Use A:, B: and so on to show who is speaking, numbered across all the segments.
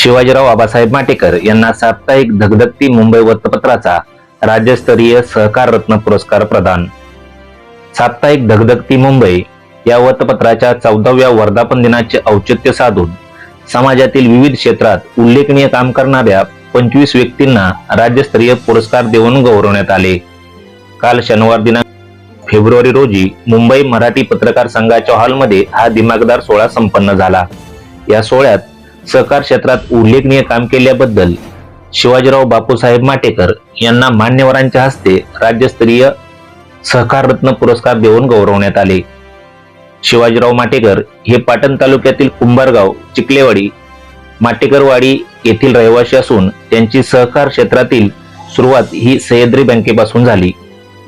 A: शिवाजीराव आबासाहेब माटेकर यांना साप्ताहिक धगधगती मुंबई वृत्तपत्राचा राज्यस्तरीय सहकार रत्न पुरस्कार प्रदान. साप्ताहिक धगधगती मुंबई या वृत्तपत्राच्या चौदाव्या वर्धापन दिनाचे औचित्य साधून समाजातील विविध क्षेत्रात उल्लेखनीय काम करणाऱ्या पंचवीस व्यक्तींना राज्यस्तरीय पुरस्कार देऊन गौरवण्यात आले. काल शनिवार दिनांक फेब्रुवारी रोजी मुंबई मराठी पत्रकार संघाच्या हॉलमध्ये हा दिमागदार सोहळा संपन्न झाला. या सोहळ्यात सहकार क्षेत्रात उल्लेखनीय काम केल्याबद्दल शिवाजीराव बापूसाहेब माटेकर यांना मान्यवरांच्या हस्ते राज्यस्तरीय सहकार रत्न पुरस्कार देऊन गौरवण्यात आले. शिवाजीराव माटेकर हे पाटण तालुक्यातील कुंभारगाव चिकलेवाडी माटेकरवाडी येथील रहिवासी असून त्यांची सहकार क्षेत्रातील सुरुवात ही सह्याद्री बँकेपासून झाली.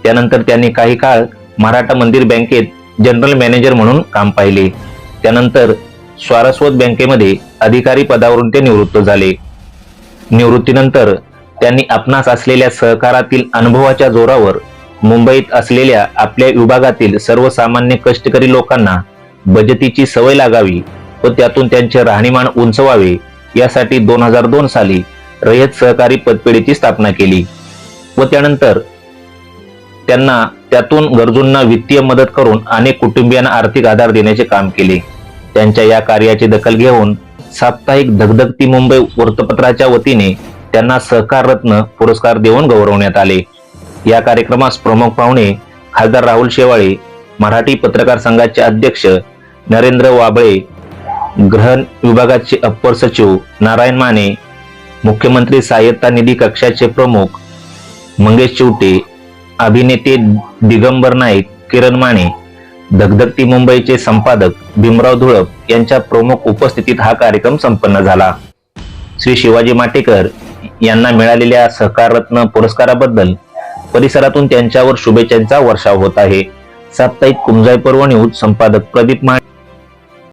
A: त्यानंतर त्यांनी काही काळ मराठा मंदिर बँकेत जनरल मॅनेजर म्हणून काम पाहिले. त्यानंतर स्वारस्वत बँकेमध्ये अधिकारी पदावरून ते निवृत्त झाले. निवृत्तीनंतर त्यांनी आपणास असलेल्या सहकारातील अनुभवाच्या जोरावर मुंबईत असलेल्या आपल्या विभागातील सर्वसामान्य कष्टकरी लोकांना बचतीची सवय लागावी व त्यातून त्यांचे राहणीमान उंचवावे यासाठी दोन हजार दोन साली रयत सहकारी पतपेढीची स्थापना केली व त्यानंतर त्यांना त्यातून गरजूंना वित्तीय मदत करून अनेक कुटुंबियांना आर्थिक आधार देण्याचे काम केले. त्यांच्या या कार्याची दखल घेऊन साप्ताहिक धगधगती मुंबई वृत्तपत्राच्या वतीने त्यांना सहकार रत्न पुरस्कार देऊन गौरवण्यात आले. या कार्यक्रमास प्रमुख पाहुणे खासदार राहुल शेवाळे मराठी पत्रकार संघाचे अध्यक्ष नरेंद्र वाबळे ग्रहण विभागाचे अप्पर सचिव नारायण माने मुख्यमंत्री सहाय्यता निधी कक्षाचे प्रमुख मंगेश चिवटे अभिनेते दिगंबर नाईक किरण माने धगधगती मुंबईचे संपादक भीमराव धुळप यांच्या प्रमुख उपस्थितीत हा कार्यक्रम संपन्न झाला. श्री शिवाजी माटेकर यांना मिळालेल्या सहकाररत्न पुरस्काराबद्दल परिसरातून त्यांच्यावर शुभेच्छांचा वर्षाव होत आहे. साप्ताहिक कुंजाई पर्व न्यूज संपादक प्रदीप मा